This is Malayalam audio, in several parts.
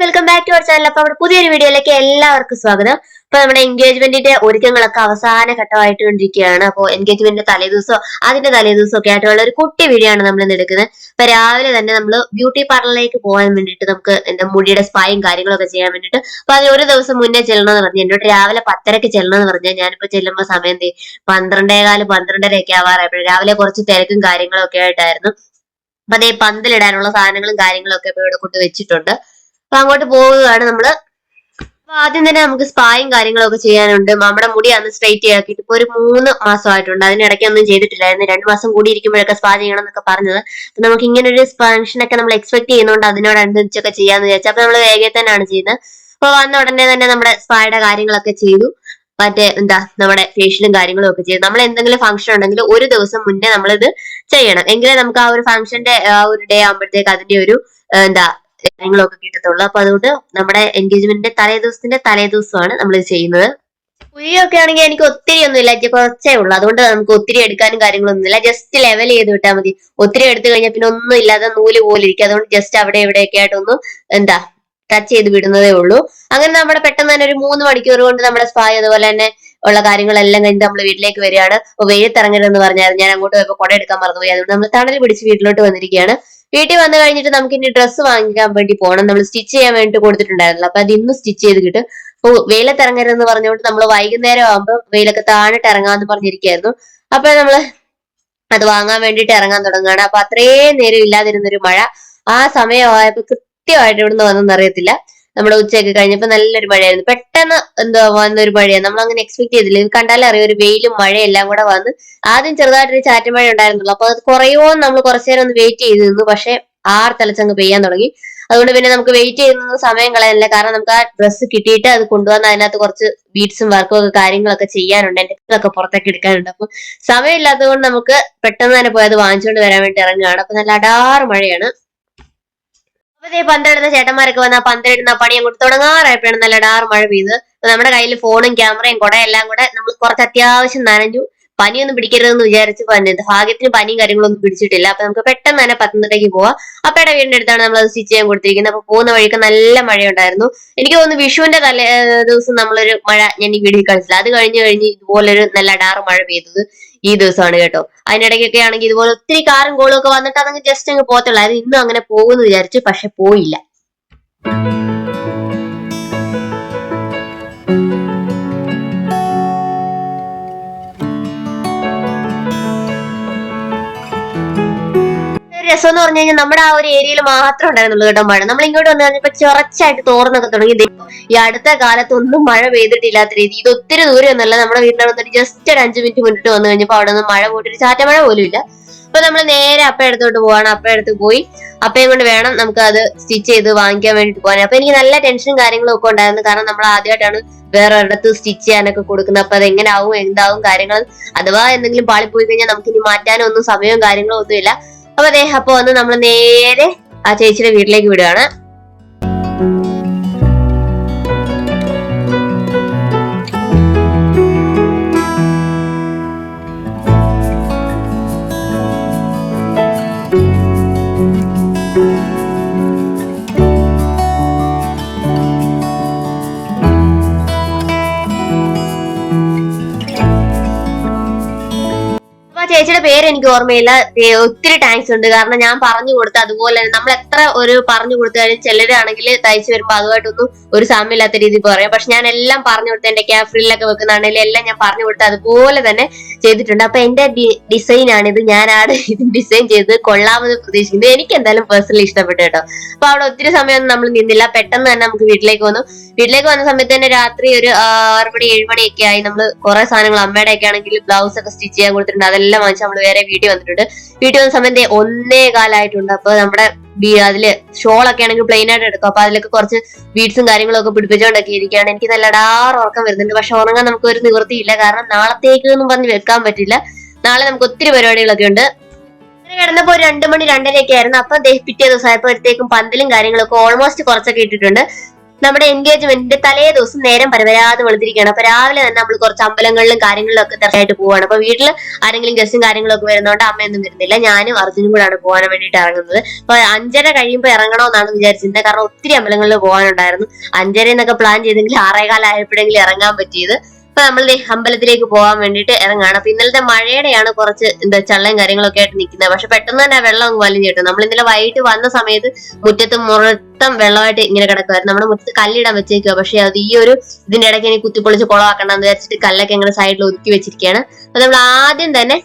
Welcome back to our channel അപ്പൊ നമ്മുടെ പുതിയൊരു വീഡിയോയിലേക്ക് എല്ലാവർക്കും സ്വാഗതം. അപ്പൊ നമ്മുടെ എൻഗേജ്മെന്റിന്റെ ഒരുക്കങ്ങളൊക്കെ അവസാന ഘട്ടമായിട്ട് കൊണ്ടിരിക്കുകയാണ് അപ്പോൾ എൻഗേജ്മെന്റിന്റെ തലേദിവസം അതിന്റെ തലേദിവസം ഒക്കെ ആയിട്ടുള്ള ഒരു കുട്ടി വീഡിയോ ആണ് നമ്മൾ ഇന്ന് എടുക്കുന്നത്. അപ്പൊ രാവിലെ തന്നെ നമ്മൾ ബ്യൂട്ടി പാർലറിലേക്ക് പോകാൻ വേണ്ടിയിട്ട് നമുക്ക് എന്റെ മുടിയുടെ സ്പായും കാര്യങ്ങളൊക്കെ ചെയ്യാൻ വേണ്ടിയിട്ട് അപ്പൊ അതിന് ഒരു ദിവസം മുന്നേ ചെല്ലണമെന്ന് പറഞ്ഞു. എന്നോട് രാവിലെ പത്തരക്ക് ചെല്ലണമെന്ന് പറഞ്ഞാൽ ഞാനിപ്പോ ചെല്ലുമ്പോൾ സമയം ദേ പന്ത്രണ്ടേകാൽ പന്ത്രണ്ടര ഒക്കെ ആവാറായപ്പോഴും രാവിലെ കുറച്ച് തിരക്കും കാര്യങ്ങളൊക്കെ ആയിട്ടായിരുന്നു. അപ്പൊ അതേ പന്തലിടാനുള്ള സാധനങ്ങളും കാര്യങ്ങളും ഒക്കെ ഇപ്പൊ ഇവിടെ കൊണ്ട് വെച്ചിട്ടുണ്ട്. അപ്പൊ അങ്ങോട്ട് പോവുകയാണ് നമ്മൾ. അപ്പൊ ആദ്യം തന്നെ നമുക്ക് സ്പായും കാര്യങ്ങളൊക്കെ ചെയ്യാനുണ്ട്. നമ്മുടെ മുടി അന്ന് സ്ട്രൈറ്റ് ആക്കിയിട്ട് ഇപ്പൊ ഒരു മൂന്ന് മാസമായിട്ടുണ്ട്. അതിനിടയ്ക്ക് ഒന്നും ചെയ്തിട്ടില്ലായിരുന്നു. രണ്ടു മാസം കൂടി ഇരിക്കുമ്പോഴൊക്കെ സ്പാ ചെയ്യണം എന്നൊക്കെ പറഞ്ഞത്. അപ്പൊ നമുക്ക് ഇങ്ങനെ ഒരു ഫംഗ്ഷൻ ഒക്കെ നമ്മൾ എക്സ്പെക്ട് ചെയ്യുന്നതുകൊണ്ട് അതിനോടനുബന്ധിച്ചൊക്കെ ചെയ്യാന്ന് വിചാരിച്ചു. അപ്പൊ നമ്മൾ വേഗം തന്നെയാണ് ചെയ്യുന്നത്. അപ്പൊ വന്ന ഉടനെ തന്നെ നമ്മുടെ സ്പായുടെ കാര്യങ്ങളൊക്കെ ചെയ്തു. മറ്റേ എന്താ നമ്മുടെ ഫേഷ്യലും കാര്യങ്ങളും ഒക്കെ ചെയ്തു. നമ്മൾ എന്തെങ്കിലും ഫംഗ്ഷൻ ഉണ്ടെങ്കിൽ ഒരു ദിവസം മുന്നേ നമ്മളിത് ചെയ്യണം. എങ്കിലേ നമുക്ക് ആ ഒരു ഫംഗ്ഷന്റെ ആ ഒരു ഡേ ആകുമ്പോഴത്തേക്ക് അതിന്റെ ഒരു എന്താ കാര്യങ്ങളൊക്കെ കിട്ടത്തുള്ളൂ. അപ്പൊ അതുകൊണ്ട് നമ്മുടെ എൻഗേജ്മെന്റിന്റെ തലേ ദിവസത്തിന്റെ തലേ ദിവസമാണ് നമ്മൾ ചെയ്യുന്നത്. കുഴിയൊക്കെ ആണെങ്കിൽ എനിക്ക് ഒത്തിരി ഒന്നുമില്ല കുറച്ചേ ഉള്ളൂ. അതുകൊണ്ട് നമുക്ക് ഒത്തിരി എടുക്കാനും കാര്യങ്ങളൊന്നുമില്ല ജസ്റ്റ് ലെവൽ ചെയ്ത് വിട്ടാൽ മതി. ഒത്തിരി എടുത്തു കഴിഞ്ഞാൽ പിന്നെ ഒന്നും ഇല്ലാതെ നൂൽ പോലെ ഇരിക്കും. അതുകൊണ്ട് ജസ്റ്റ് അവിടെ ഇവിടെയൊക്കെ ആയിട്ടൊന്ന് എന്താ ടച്ച് ചെയ്ത് വിടുന്നതേ ഉള്ളൂ. അങ്ങനെ നമ്മുടെ പെട്ടെന്ന് തന്നെ ഒരു മൂന്ന് മണിക്കൂർ കൊണ്ട് നമ്മുടെ സ്പായ അതുപോലെ തന്നെ ഉള്ള കാര്യങ്ങളെല്ലാം കഴിഞ്ഞ് നമ്മൾ വീട്ടിലേക്ക് വരികയാണ്. വെയിലത്തിറങ്ങരുതെന്ന് പറഞ്ഞായിരുന്നു. ഞാൻ അങ്ങോട്ട് പോയപ്പോൾ കുട എടുക്കാൻ മറന്നുപോയി. അതുകൊണ്ട് നമ്മൾ തണൽ പിടിച്ച് വീട്ടിലോട്ട് വന്നിരിക്കുകയാണ്. വീട്ടിൽ വന്നു കഴിഞ്ഞിട്ട് നമുക്ക് ഇനി ഡ്രസ്സ് വാങ്ങിക്കാൻ വേണ്ടി പോകണം നമ്മൾ സ്റ്റിച്ച് ചെയ്യാൻ വേണ്ടിട്ട് കൊടുത്തിട്ടുണ്ടായിരുന്നല്ലോ. അപ്പൊ അത് ഇന്ന് സ്റ്റിച്ച് ചെയ്ത് കിട്ടും. അപ്പൊ വെയിലത്തിറങ്ങരുതെന്ന് പറഞ്ഞുകൊണ്ട് നമ്മൾ വൈകുന്നേരം ആകുമ്പോൾ വെയിലൊക്കെ താണിട്ട് ഇറങ്ങാന്ന് പറഞ്ഞിരിക്കുകയായിരുന്നു അപ്പൊ നമ്മൾ അത് വാങ്ങാൻ വേണ്ടിട്ട് ഇറങ്ങാൻ തുടങ്ങുകയാണ്. അപ്പൊ അത്രയും നേരം ഇല്ലാതിരുന്നൊരു മഴ ആ സമയമായപ്പോ കൃത്യമായിട്ട് ഇവിടുന്ന് വന്നെന്ന് അറിയത്തില്ല. നമ്മുടെ ഉച്ചയൊക്കെ കഴിഞ്ഞപ്പോ നല്ലൊരു മഴയായിരുന്നു. പെട്ടെന്ന് എന്തോ വന്നൊരു മഴയാണ്. നമ്മൾ അങ്ങനെ എക്സ്പെക്ട് ചെയ്തില്ല. ഇത് കണ്ടാലേ അറിയാം ഒരു വെയിലും മഴയും എല്ലാം കൂടെ വന്ന് ആദ്യം ചെറുതായിട്ടൊരു ചാറ്റുമഴ ഉണ്ടായിരുന്നുള്ളൂ. അപ്പൊ അത് കുറയോ നമ്മൾ കുറച്ചു നേരം ഒന്ന് വെയിറ്റ് ചെയ്ത് നിന്നു. പക്ഷെ ആറ് തലച്ചങ്ങ് പെയ്യാൻ തുടങ്ങി. അതുകൊണ്ട് പിന്നെ നമുക്ക് വെയിറ്റ് ചെയ്യുന്ന സമയം കളയാനില്ല. കാരണം നമുക്ക് ആ ഡ്രസ്സ് കിട്ടിയിട്ട് അത് കൊണ്ടുവന്ന് അതിനകത്ത് കുറച്ച് ബീഡ്സും വർക്കും ഒക്കെ കാര്യങ്ങളൊക്കെ ചെയ്യാനുണ്ട്. എന്റെ ഒക്കെ പുറത്തേക്ക് എടുക്കാനുണ്ട്. അപ്പൊ സമയമില്ലാത്തത് കൊണ്ട് നമുക്ക് പെട്ടെന്ന് തന്നെ പോയത് വാങ്ങിച്ചുകൊണ്ട് വരാൻ വേണ്ടി ഇറങ്ങുകയാണ്. അപ്പൊ നല്ല അടാറ് മഴയാണ്. അപ്പൊ ദേ പന്തലിടുന്ന ചേട്ടന്മാരൊക്കെ വന്ന ആ പന്തലിടുന്ന പണി അങ്ങോട്ട് തുടങ്ങാറായപ്പോഴാണ് നല്ല ഡാർ മഴ പെയ്ത്. നമ്മുടെ കയ്യിൽ ഫോണും ക്യാമറയും കുട എല്ലാം കൂടെ നമ്മൾ കുറച്ച് അത്യാവശ്യം നനഞ്ഞു. പനിയൊന്നും പിടിക്കരുതെന്ന് വിചാരിച്ച് പറഞ്ഞത് ഭാഗ്യത്തിന് പനിയും കാര്യങ്ങളൊന്നും പിടിച്ചിട്ടില്ല. അപ്പൊ നമുക്ക് പെട്ടെന്ന് തന്നെ പത്തനംതിട്ടയ്ക്ക് പോവാം. അപ്പയുടെ വീടിന്റെ അടുത്താണ് നമ്മൾ അത് സ്റ്റിച്ച് ചെയ്യാൻ കൊടുത്തിരിക്കുന്നത്. അപ്പൊ പോകുന്ന വഴിക്ക് നല്ല മഴയുണ്ടായിരുന്നു. എനിക്ക് തോന്നുന്നു വിഷുവിന്റെ തലേ ദിവസം നമ്മളൊരു മഴ ഞാൻ ഈ വീഡിയോയിൽ കളിച്ചില്ല. അത് കഴിഞ്ഞ് കഴിഞ്ഞ് ഇതുപോലൊരു നല്ല ഡാർ മഴ പെയ്തത്. ഈ ദിവസമാണ് കേട്ടോ. അതിനിടയ്ക്കൊക്കെ ആണെങ്കിൽ ഇതുപോലെ ഒത്തിരി കാറും കോളും ഒക്കെ വന്നിട്ട് അതങ്ങ് ജസ്റ്റ് അങ്ങ് പോകത്തുള്ളായിരുന്നു ഇന്നും അങ്ങനെ പോകുമെന്ന് വിചാരിച്ചു പക്ഷെ പോയില്ല. രസം എന്ന് പറഞ്ഞു കഴിഞ്ഞാൽ നമ്മുടെ ആ ഒരു ഏരിയയിൽ മാത്രം ഉണ്ടായിരുന്നുള്ളൂ കേട്ടോ മഴ. നമ്മൾ ഇങ്ങോട്ട് വന്നു കഴിഞ്ഞപ്പോ ചൊറച്ചായിട്ട് തോർന്നൊക്കെ തുടങ്ങി. ഈ അടുത്ത കാലത്ത് ഒന്നും മഴ പെയ്തിട്ടില്ലാത്ത രീതി. ഇത് ഒത്തിരി ദൂരം ഒന്നല്ല. നമ്മുടെ വീടിന്റെ വന്നിട്ട് ജസ്റ്റ് ഒരു അഞ്ചു മിനിറ്റ് മുന്നിട്ട് വന്നു കഴിഞ്ഞപ്പോ അവിടെ നിന്ന് മഴ പോയിട്ട് ചാറ്റ മഴ പോലും ഇല്ല. അപ്പൊ നമ്മൾ നേരെ അപ്പ എടുത്തോട്ട് പോവാണ്. അപ്പ എടുത്ത് പോയി അപ്പയും കൊണ്ട് വേണം നമുക്ക് അത് സ്റ്റിച്ച് ചെയ്ത് വാങ്ങിക്കാൻ വേണ്ടിട്ട് പോകാൻ. അപ്പൊ എനിക്ക് നല്ല ടെൻഷനും കാര്യങ്ങളും ഒക്കെ ഉണ്ടായിരുന്നു. കാരണം നമ്മൾ ആദ്യമായിട്ടാണ് വേറെ ഒരിടത്ത് സ്റ്റിച്ച് ചെയ്യാനൊക്കെ കൊടുക്കുന്നത്. അപ്പൊ അത് എങ്ങനെ ആവും എന്താവും കാര്യങ്ങൾ അഥവാ എന്തെങ്കിലും പാളിപ്പോയി കഴിഞ്ഞാൽ നമുക്ക് ഇനി മാറ്റാനോ ഒന്നും സമയവും കാര്യങ്ങളും ഒന്നുമില്ല. അപ്പൊ അതെ അപ്പൊ വന്ന് നമ്മൾ നേരെ ആ ചേച്ചിയുടെ വീട്ടിലേക്ക് വിടുകയാണ് ചേച്ചിയുടെ പേര് എനിക്ക് ഓർമ്മയില്ല. ഒത്തിരി താങ്ക്സ് ഉണ്ട്. കാരണം ഞാൻ പറഞ്ഞു കൊടുത്ത അതുപോലെ തന്നെ നമ്മൾ എത്ര ഒരു പറഞ്ഞു കൊടുത്താലും ചിലരാണെങ്കിൽ തയ്ച്ചു വരുമ്പോ അതുമായിട്ടൊന്നും ഒരു സാമ്യമില്ലാത്ത രീതിയിൽ പറയാം. പക്ഷെ ഞാൻ എല്ലാം പറഞ്ഞു കൊടുത്ത എന്റെ ക്യാഫ്രിലൊക്കെ വെക്കുന്നതാണെങ്കിലും എല്ലാം ഞാൻ പറഞ്ഞു കൊടുത്ത അതുപോലെ തന്നെ ചെയ്തിട്ടുണ്ട്. അപ്പൊ എന്റെ ഡിസൈൻ ആണിത് ഞാനാണ് ഇത് ഡിസൈൻ ചെയ്ത് കൊള്ളാമെന്ന് പ്രതീക്ഷിക്കുന്നത് എനിക്ക് എന്തായാലും പേഴ്സണലി ഇഷ്ടപ്പെട്ടു കേട്ടോ. അപ്പൊ അവിടെ ഒത്തിരി സമയമൊന്നും നമ്മൾ നിന്നില്ല. പെട്ടെന്ന് തന്നെ നമുക്ക് വീട്ടിലേക്ക് വന്നു. വീട്ടിലേക്ക് വന്ന സമയത്ത് തന്നെ രാത്രി ഒരു ആറ് മണി ഏഴ് മണിയൊക്കെ ആയി. നമ്മൾ കുറെ സാധനങ്ങൾ അമ്മയുടെ ഒക്കെ ആണെങ്കിൽ ബ്ലൗസ് ഒക്കെ സ്റ്റിച്ച് ചെയ്യാൻ കൊടുത്തിട്ടുണ്ട്. അതെല്ലാം വാങ്ങിച്ച് നമ്മൾ വേറെ വീട്ടിൽ വന്നിട്ടുണ്ട്. വീട്ടിൽ വന്ന സമയത്ത് ഒന്നേ കാലായിട്ടുണ്ട്. അപ്പൊ നമ്മുടെ അതിൽ ഷോളൊക്കെ ആണെങ്കിൽ പ്ലെയിൻ ആയിട്ട് എടുക്കും. അപ്പൊ അതിലൊക്കെ കുറച്ച് ബീഡ്സും കാര്യങ്ങളൊക്കെ പിടിപ്പിച്ചുകൊണ്ടൊക്കെ ഇരിക്കുകയാണ്. എനിക്ക് നല്ല ഡാർ ഉറക്കം വരുന്നുണ്ട്. പക്ഷെ ഉറങ്ങാൻ നമുക്ക് ഒരു നിവൃത്തിയില്ല. കാരണം നാളത്തേക്ക് എന്നും പറഞ്ഞ് വെക്കാൻ പറ്റില്ല. നാളെ നമുക്ക് ഒത്തിരി പരിപാടികളൊക്കെ ഉണ്ട്. കിടന്നപ്പോ ഒരു രണ്ടു മണി രണ്ടരയൊക്കെ ആയിരുന്നു. അപ്പൊ പിറ്റേ ദിവസമായപ്പോഴത്തേക്കും പന്തലും കാര്യങ്ങളൊക്കെ ഓൾമോസ്റ്റ് കുറച്ചൊക്കെ ഇട്ടിട്ടുണ്ട്. നമ്മുടെ എൻഗേജ്മെന്റിന്റെ തലേ ദിവസം നേരം പരവരാതെ വെളുത്തിരിക്കുകയാണ് അപ്പൊ രാവിലെ തന്നെ നമ്മൾ കുറച്ച് അമ്പലങ്ങളിലും കാര്യങ്ങളിലും ഒക്കെ തിരക്കായിട്ട് പോവാണ്. അപ്പൊ വീട്ടിൽ ആരെങ്കിലും ഗസ്റ്റും കാര്യങ്ങളൊക്കെ വരുന്നതുകൊണ്ട് അമ്മയൊന്നും വരുന്നില്ല. ഞാനും അർജുനും കൂടാണ് പോകാൻ വേണ്ടിയിട്ട് ഇറങ്ങുന്നത്. അപ്പൊ അഞ്ചര കഴിയുമ്പോൾ ഇറങ്ങണമെന്നാണ് വിചാരിച്ചിരുന്നത്. കാരണം ഒത്തിരി അമ്പലങ്ങളിൽ പോകാനുണ്ടായിരുന്നു. അഞ്ചര എന്നൊക്കെ പ്ലാൻ ചെയ്തെങ്കിൽ ആറേകാലായപ്പോഴെങ്കിലും ഇറങ്ങാൻ പറ്റിയത്. അപ്പൊ നമ്മൾ അമ്പലത്തിലേക്ക് പോകാൻ വേണ്ടിയിട്ട് ഇറങ്ങാണ്. അപ്പൊ ഇന്നലത്തെ മഴയുടെയാണ് കുറച്ച് എന്താ ചള്ളയും കാര്യങ്ങളൊക്കെ ആയിട്ട് നിൽക്കുന്നത് പക്ഷെ പെട്ടെന്ന് തന്നെ വെള്ളം അങ്ങ് വലിഞ്ഞു കിട്ടും. നമ്മൾ ഇന്നലെ വൈകിട്ട് വന്ന സമയത്ത് മുറ്റത്ത് മൊത്തം വെള്ളമായിട്ട് ഇങ്ങനെ കിടക്കുമായിരുന്നു നമ്മുടെ മുറ്റത്ത് കല്ലിടാൻ വെച്ചേക്കുക പക്ഷെ അത് ഈ ഒരു ഇതിന്റെ ഇടയ്ക്ക് ഇനി കുത്തിപ്പൊളിച്ച് കുളമാക്കണ്ടെന്ന് വിചാരിച്ചിട്ട് കല്ലൊക്കെ ഇങ്ങനെ സൈഡിൽ ഒതുക്കി വെച്ചിരിക്കുകയാണ് അപ്പൊ നമ്മൾ ആദ്യം തന്നെ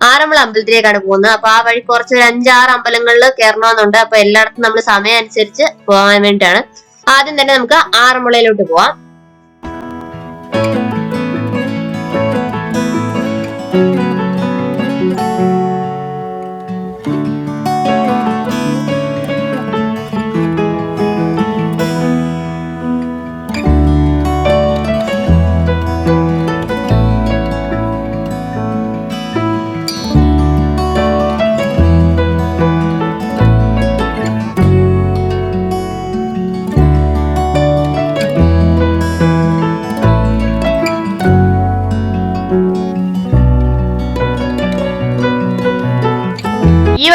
ആറന്മുള അമ്പലത്തിലേക്കാണ് പോകുന്നത്. അപ്പൊ ആ വഴി കുറച്ച് ഒരു അഞ്ചാറ് അമ്പലങ്ങളിൽ കയറണമെന്നുണ്ട്. അപ്പൊ എല്ലായിടത്തും നമ്മൾ സമയം അനുസരിച്ച് പോകാൻ വേണ്ടിയിട്ടാണ്. ആദ്യം തന്നെ നമുക്ക് ആറന്മുളയിലോട്ട് പോവാം.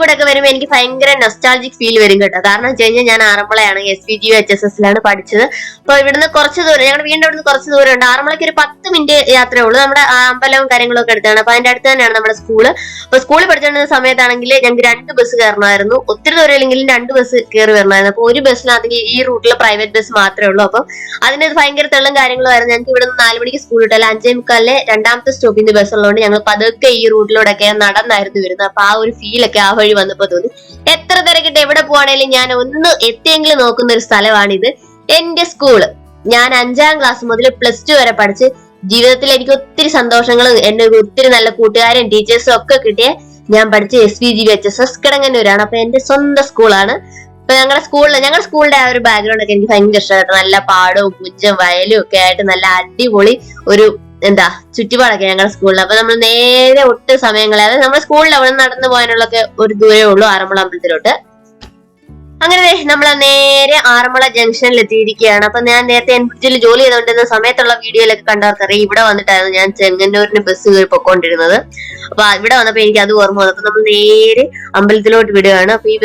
കൂടെ ഒക്കെ വരുമ്പോൾ എനിക്ക് ഭയങ്കര നൊസ്റ്റാൾജിക് ഫീൽ വരും കേട്ടോ. കാരണം വെച്ച് കഴിഞ്ഞാൽ ഞാൻ ആറന്മുളയാണ് S P G H S എസിലാണ് പഠിച്ചത്. അപ്പൊ ഇവിടുന്ന് കുറച്ച് ദൂരം ഞങ്ങൾ വീണ്ടും അവിടുന്ന് കുറച്ച് ദൂരം ഉണ്ട് ആറന്മുളയ്ക്ക് ഒരു പത്ത് മിനിറ്റ് യാത്രയേ ഉള്ളൂ. നമ്മുടെ അമ്പലവും കാര്യങ്ങളും ഒക്കെ അടുത്താണ്. അപ്പൊ അതിന്റെ അടുത്ത് തന്നെയാണ് നമ്മുടെ സ്കൂൾ അപ്പൊ സ്കൂളിൽ പഠിച്ചുകൊണ്ടിരുന്ന സമയത്താണെങ്കിൽ ഞങ്ങൾക്ക് രണ്ട് ബസ് കയറണമായിരുന്നു ഒത്തിരി ദൂരം ഇല്ലെങ്കിലും രണ്ട് ബസ് കയറി വരണമായിരുന്നു. അപ്പൊ ഒരു ബസ്സിനകത്ത് ഈ റൂട്ടിൽ പ്രൈവറ്റ് ബസ് മാത്രമേ ഉള്ളൂ. അപ്പം അതിന് ഭയങ്കര തെള്ളും കാര്യങ്ങളും ആയിരുന്നു. ഞങ്ങൾക്ക് ഇവിടെ നിന്ന് നാല് മണിക്ക് സ്കൂൾ വിട്ടാൽ അഞ്ചേ മുക്കാലിലെ രണ്ടാമത്തെ സ്റ്റോപ്പിന്റെ ബസ് ഉള്ളതുകൊണ്ട് ഞങ്ങൾ പതുക്കെ ഈ റൂട്ടിലൂടെയൊക്കെ നടന്നായിരുന്നു വരുന്നത്. അപ്പൊ ആ ഒരു ഫീലൊക്കെ ആ വന്നപ്പോ തോന്നി. എത്ര തിരക്കിട്ട് എവിടെ പോവാണേലും ഞാൻ ഒന്ന് എത്തിയെങ്കിലും നോക്കുന്ന ഒരു സ്ഥലമാണിത്. എന്റെ സ്കൂൾ ഞാൻ അഞ്ചാം ക്ലാസ് മുതൽ പ്ലസ് ടു വരെ പഠിച്ച് ജീവിതത്തിൽ എനിക്ക് ഒത്തിരി സന്തോഷങ്ങളും എന്നെ ഒത്തിരി നല്ല കൂട്ടുകാരും ടീച്ചേഴ്സും ഒക്കെ കിട്ടിയ ഞാൻ പഠിച്ച S V G H S S കിടങ്ങന്നൂരാണ്. അപ്പൊ എന്റെ സ്വന്തം സ്കൂളാണ് അപ്പൊ ഞങ്ങളുടെ സ്കൂളിൽ ഞങ്ങളുടെ സ്കൂളിന്റെ ആ ഒരു ബാക്ക്ഗ്രൗണ്ട് ഒക്കെ എനിക്ക് ഭയങ്കര ഇഷ്ടമായിട്ട് നല്ല പാടവും പുഞ്ചും വയലും ഒക്കെ ആയിട്ട് നല്ല അടിപൊളി ഒരു എന്താ ചുറ്റുപാടൊക്കെ ഞങ്ങളുടെ സ്കൂളിൽ അപ്പൊ നമ്മൾ നേരെ ഒട്ട് സമയങ്ങളെ അതായത് നമ്മുടെ സ്കൂളിൽ അവിടെ നടന്നു പോകാനുള്ളൊക്കെ ഒരു ദൂരേ ഉള്ളൂ ആറന്മുള അമ്പലത്തിലോട്ട്. അങ്ങനെ നമ്മൾ നേരെ ആറന്മുള ജംഗ്ഷനിൽ എത്തിയിരിക്കുകയാണ്. അപ്പൊ ഞാൻ നേരത്തെ എൻപിറ്റിൽ ജോലി ചെയ്തുകൊണ്ടിരുന്ന സമയത്തുള്ള വീഡിയോയിലൊക്കെ കണ്ടവർക്കറിയാം ഇവിടെ വന്നിട്ടായിരുന്നു ഞാൻ ചെങ്ങന്നൂരിന് ബസ് കയറി പൊക്കോണ്ടിരുന്നത് അപ്പൊ ഇവിടെ വന്നപ്പോ എനിക്ക് അത് ഓർമ്മ വന്നു. അപ്പൊ നമ്മൾ നേരെ അമ്പലത്തിലോട്ട് വിടുകയാണ്. അപ്പൊ ഈ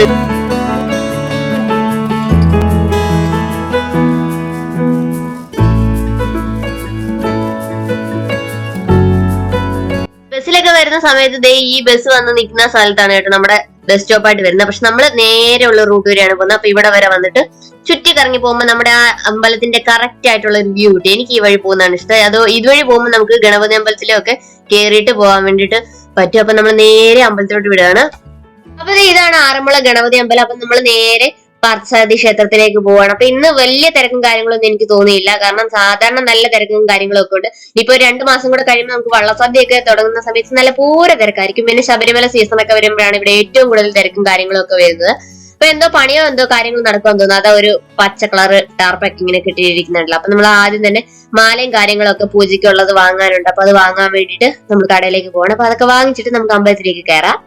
ബസ്സിലൊക്കെ വരുന്ന സമയത്ത് ദേ ഈ ബസ് വന്ന് നിൽക്കുന്ന സ്ഥലത്താണ് കേട്ടോ നമ്മുടെ ബസ് സ്റ്റോപ്പായിട്ട് വരുന്നത്. പക്ഷെ നമ്മൾ നേരെ ഉള്ള റൂട്ട് വരെയാണ് പോകുന്നത്. അപ്പൊ ഇവിടെ വരെ വന്നിട്ട് ചുറ്റി കറങ്ങി പോകുമ്പോൾ നമ്മുടെ ആ അമ്പലത്തിന്റെ കറക്റ്റ് ആയിട്ടുള്ള ഒരു വ്യൂ കിട്ടി. എനിക്ക് ഈ വഴി പോകുന്നതാണ് ഇഷ്ടം. അതോ ഇതുവഴി പോകുമ്പോൾ നമുക്ക് ഗണപതി അമ്പലത്തിലൊക്കെ കയറിയിട്ട് പോകാൻ വേണ്ടിയിട്ട് പറ്റും. അപ്പൊ നമ്മൾ നേരെ അമ്പലത്തിലോട്ട് വിടുകയാണ്. അപ്പൊ ഇതാണ് ആറന്മുള ഗണപതി അമ്പലം. അപ്പൊ നമ്മൾ നേരെ പാർത്ഥസാരഥി ക്ഷേത്രത്തിലേക്ക് പോവാണ്. അപ്പൊ ഇന്ന് വലിയ തിരക്കും കാര്യങ്ങളൊന്നും എനിക്ക് തോന്നിയില്ല. കാരണം സാധാരണ നല്ല തിരക്കും കാര്യങ്ങളും ഒക്കെ ഉണ്ട് ഇപ്പൊ രണ്ടു മാസം കൂടെ കഴിയുമ്പോൾ നമുക്ക് വള്ളസദ്യയൊക്കെ തുടങ്ങുന്ന സമയത്ത് നല്ല പൂര തിരക്കായിരിക്കും. പിന്നെ ശബരിമല സീസൺ ഒക്കെ വരുമ്പോഴാണ് ഇവിടെ ഏറ്റവും കൂടുതൽ തിരക്കും കാര്യങ്ങളും ഒക്കെ വരുന്നത്. അപ്പൊ എന്തോ പണിയോ എന്തോ കാര്യങ്ങൾ നടക്കുമെന്ന് തോന്നുന്നു. അതാ ഒരു പച്ച കളർ ടാർപ്പൊക്കെ ഇങ്ങനെ കിട്ടിയിരിക്കുന്നുണ്ടല്ലോ. അപ്പൊ നമ്മൾ ആദ്യം തന്നെ മാലയും കാര്യങ്ങളൊക്കെ പൂജയ്ക്കുള്ളത് വാങ്ങാനുണ്ട്. അപ്പൊ അത് വാങ്ങാൻ വേണ്ടിയിട്ട് നമ്മൾ കടയിലേക്ക് പോകണം അപ്പൊ അതൊക്കെ വാങ്ങിച്ചിട്ട് നമുക്ക് അമ്പലത്തിലേക്ക് കയറാം.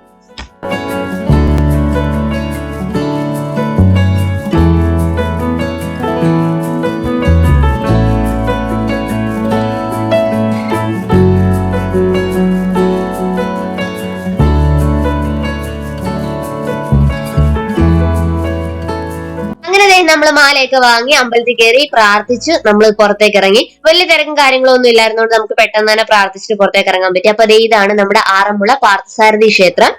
നമ്മൾ മാലയൊക്കെ വാങ്ങി അമ്പലത്തിൽ കയറി പ്രാർത്ഥിച്ചു നമ്മൾ പുറത്തേക്ക് ഇറങ്ങി. വലിയ തിരക്കും കാര്യങ്ങളും ഒന്നും ഇല്ലായിരുന്നോണ്ട് നമുക്ക് പെട്ടെന്ന് തന്നെ പ്രാർത്ഥിച്ചിട്ട് പുറത്തേക്ക് ഇറങ്ങാൻ പറ്റി. അപ്പൊ ഇതാണ് നമ്മുടെ ആറന്മുള പാർത്ഥസാരഥി ക്ഷേത്രം.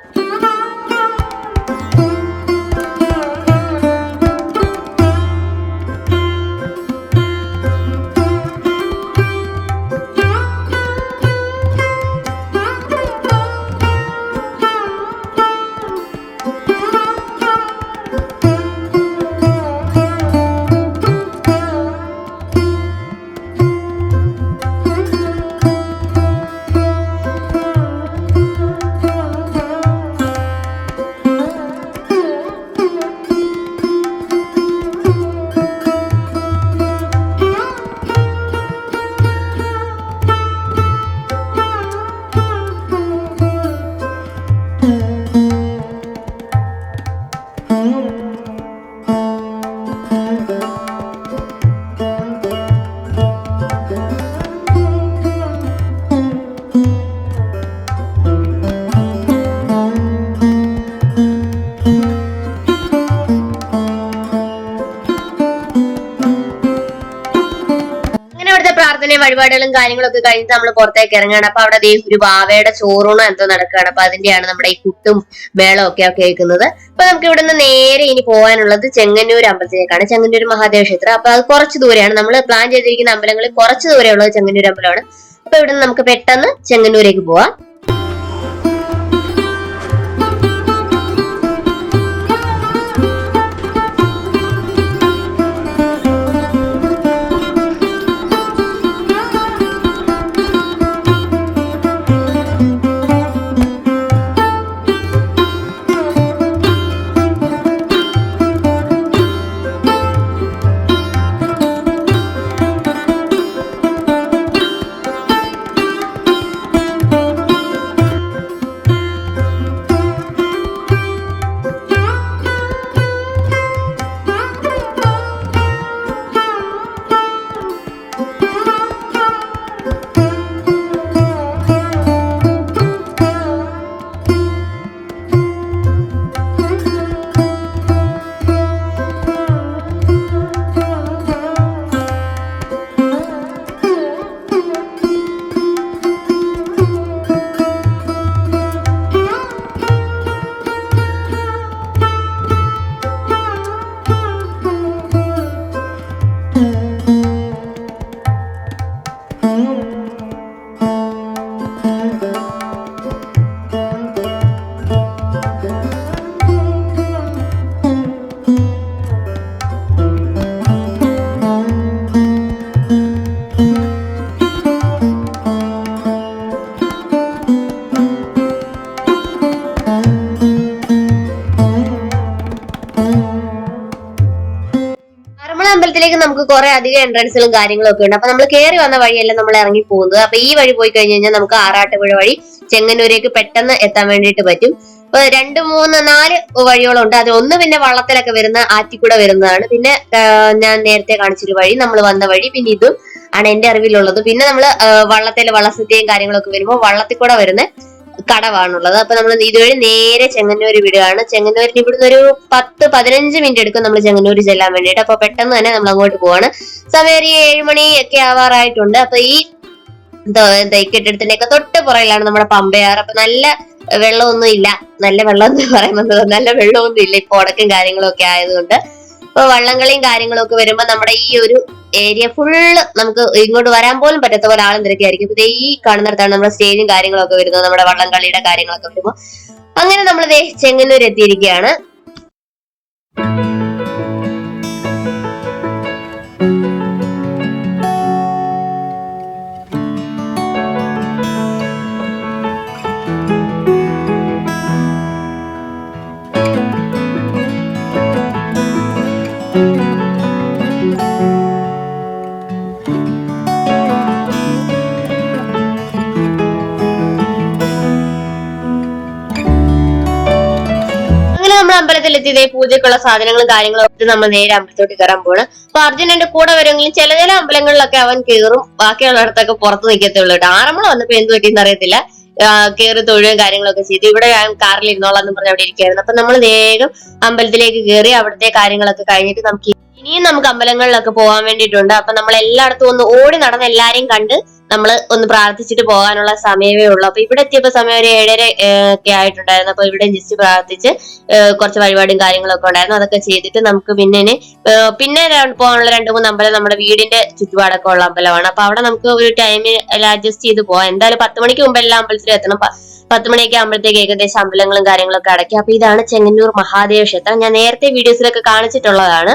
കാര്യങ്ങളും കാര്യങ്ങളൊക്കെ കഴിഞ്ഞിട്ട് നമ്മൾ പുറത്തേക്ക് ഇറങ്ങുകയാണ്. അപ്പൊ അവിടെ ഒരു വാവയുടെ ചോറൂണോ എന്തോ നടക്കുകയാണ്. അപ്പൊ അതിന്റെയാണ് നമ്മുടെ ഈ കുട്ടും മേളം ഒക്കെ കേൾക്കുന്നത്. അപ്പൊ നമുക്ക് ഇവിടെ നിന്ന് നേരെ ഇനി പോകാനുള്ളത് ചെങ്ങന്നൂർ അമ്പലത്തിലേക്കാണ്. ചെങ്ങന്നൂർ മഹാദേവ ക്ഷേത്രം. അപ്പൊ അത് കുറച്ച് ദൂരെയാണ്. നമ്മൾ പ്ലാൻ ചെയ്തിരിക്കുന്ന അമ്പലങ്ങളിൽ കുറച്ച് ദൂരെയുള്ളത് ചെങ്ങന്നൂർ അമ്പലമാണ്. അപ്പൊ ഇവിടുന്ന് നമുക്ക് പെട്ടെന്ന് ചെങ്ങന്നൂരേക്ക് പോവാം. കുറെ അധികം എൻട്രൻസുകളും കാര്യങ്ങളും ഒക്കെ ഉണ്ട്. അപ്പൊ നമ്മൾ കയറി വന്ന വഴിയല്ല നമ്മൾ ഇറങ്ങി പോകുന്നത്. അപ്പൊ ഈ വഴി പോയി കഴിഞ്ഞ് കഴിഞ്ഞാൽ നമുക്ക് ആറാട്ടുപുഴ വഴി ചെങ്ങന്നൂരേക്ക് പെട്ടെന്ന് എത്താൻ വേണ്ടിയിട്ട് പറ്റും. അപ്പൊ രണ്ട് മൂന്ന് നാല് വഴികളും ഉണ്ട്. അത് ഒന്ന് പിന്നെ വള്ളത്തിലൊക്കെ വരുന്ന ആറ്റിക്കൂടെ വരുന്നതാണ്. പിന്നെ ഞാൻ നേരത്തെ കാണിച്ചൊരു വഴി നമ്മൾ വന്ന വഴി പിന്നെ ഇതും ആണ് എന്റെ അറിവിലുള്ളത്. പിന്നെ നമ്മൾ വള്ളത്തിലെ വള്ളസദ്യയും കാര്യങ്ങളൊക്കെ വരുമ്പോൾ വള്ളത്തിൽ കൂടെ വരുന്ന. കടവാണുള്ളത്. അപ്പൊ നമ്മൾ ഇതുവഴി നേരെ ചെങ്ങന്നൂര് വിടുകയാണ്. ചെങ്ങന്നൂരിന് ഇവിടുന്ന് ഒരു പത്ത് പതിനഞ്ച് മിനിറ്റ് എടുക്കും നമ്മൾ ചെങ്ങന്നൂര് ചെല്ലാൻ വേണ്ടിയിട്ട്. അപ്പൊ പെട്ടെന്ന് തന്നെ നമ്മൾ അങ്ങോട്ട് പോവാണ്. സമയം ഒരു ഏഴുമണി ഒക്കെ ആവാറായിട്ടുണ്ട്. അപ്പൊ ഈ കെട്ടിടത്തിന്റെ ഒക്കെ തൊട്ട് പുറയിലാണ് നമ്മുടെ പമ്പയാർ. അപ്പൊ നല്ല വെള്ളമൊന്നും ഇല്ല നല്ല വെള്ളം എന്ന് പറയുന്നത് നല്ല വെള്ളമൊന്നും ഇല്ല ഇപ്പൊ ഉടക്കും കാര്യങ്ങളും ഒക്കെ ആയതുകൊണ്ട്. ഇപ്പൊ വള്ളംകളിയും കാര്യങ്ങളും ഒക്കെ വരുമ്പോ നമ്മുടെ ഈ ഒരു ഏരിയ ഫുള്ള് നമുക്ക് ഇങ്ങോട്ട് വരാൻ പോലും പറ്റാത്ത പോലെ ആളും തിരക്കായിരിക്കും. ഇതേ ഈ കാണുന്നിടത്താണ് നമ്മുടെ സ്റ്റേജും കാര്യങ്ങളൊക്കെ വരുന്നത്. നമ്മുടെ വള്ളംകളിയുടെ കാര്യങ്ങളൊക്കെ വരുമ്പോൾ അങ്ങനെ നമ്മൾ ദേ ചെങ്ങന്നൂർ എത്തിയിരിക്കുകയാണ്. അമ്പലത്തിൽ പൂജക്കുള്ള സാധനങ്ങളും കാര്യങ്ങളും ഒക്കെ നമ്മൾ നേരെ അമ്പലത്തോട്ട് കയറാൻ പോണ് അപ്പൊ അർജുനന്റെ കൂടെ വരുമെങ്കിലും ചില ചില അമ്പലങ്ങളിലൊക്കെ അവൻ കയറും ബാക്കിയുള്ളിടത്തൊക്കെ പുറത്ത് നിൽക്കത്തുള്ളൂ കേട്ടോ. ആറന്മുള വന്നപ്പോ എന്ത് പറ്റിയെന്ന് അറിയത്തില്ല. കയറി തൊഴുകയും കാര്യങ്ങളൊക്കെ ചെയ്തു. ഇവിടെ ഞാൻ കാറിൽ ഇരുന്നോളാം പറഞ്ഞ് അവിടെ ഇരിക്കുകയായിരുന്നു അപ്പൊ നമ്മൾ വേഗം അമ്പലത്തിലേക്ക് കയറി അവിടുത്തെ കാര്യങ്ങളൊക്കെ കഴിഞ്ഞിട്ട് നമുക്ക് ഇനിയും നമുക്ക് അമ്പലങ്ങളിലൊക്കെ പോകാൻ വേണ്ടിയിട്ടുണ്ട്. അപ്പൊ നമ്മൾ എല്ലായിടത്തും ഒന്ന് ഓടി നടന്ന് എല്ലാരെയും കണ്ട് നമ്മൾ ഒന്ന് പ്രാർത്ഥിച്ചിട്ട് പോകാനുള്ള സമയമേ ഉള്ളൂ. അപ്പൊ ഇവിടെ എത്തിയപ്പോ സമയം ഒരു ഏഴര ഒക്കെ ആയിട്ടുണ്ടായിരുന്നു. അപ്പൊ ഇവിടെ ജസ്റ്റ് പ്രാർത്ഥിച്ച് കുറച്ച് വഴിപാടും കാര്യങ്ങളൊക്കെ ഉണ്ടായിരുന്നു. അതൊക്കെ ചെയ്തിട്ട് നമുക്ക് പിന്നെ പിന്നെ പോകാനുള്ള രണ്ട് മൂന്ന് അമ്പലം നമ്മുടെ വീടിന്റെ ചുറ്റുപാടൊക്കെ ഉള്ള അമ്പലമാണ്. അപ്പൊ അവിടെ നമുക്ക് ഒരു ടൈമിൽ അഡ്ജസ്റ്റ് ചെയ്ത് പോവാം. എന്തായാലും പത്ത് മണിക്ക് മുമ്പ് എല്ലാ അമ്പലത്തിലും എത്തണം. പത്ത് മണിയൊക്കെ ആകുമ്പോഴത്തേക്ക് ഏകദേശം അമ്പലങ്ങളും കാര്യങ്ങളൊക്കെ അടയ്ക്കും. അപ്പൊ ഇതാണ് ചെങ്ങന്നൂർ മഹാദേവ ക്ഷേത്രം. ഞാൻ നേരത്തെ വീഡിയോസിലൊക്കെ കാണിച്ചിട്ടുള്ളതാണ്.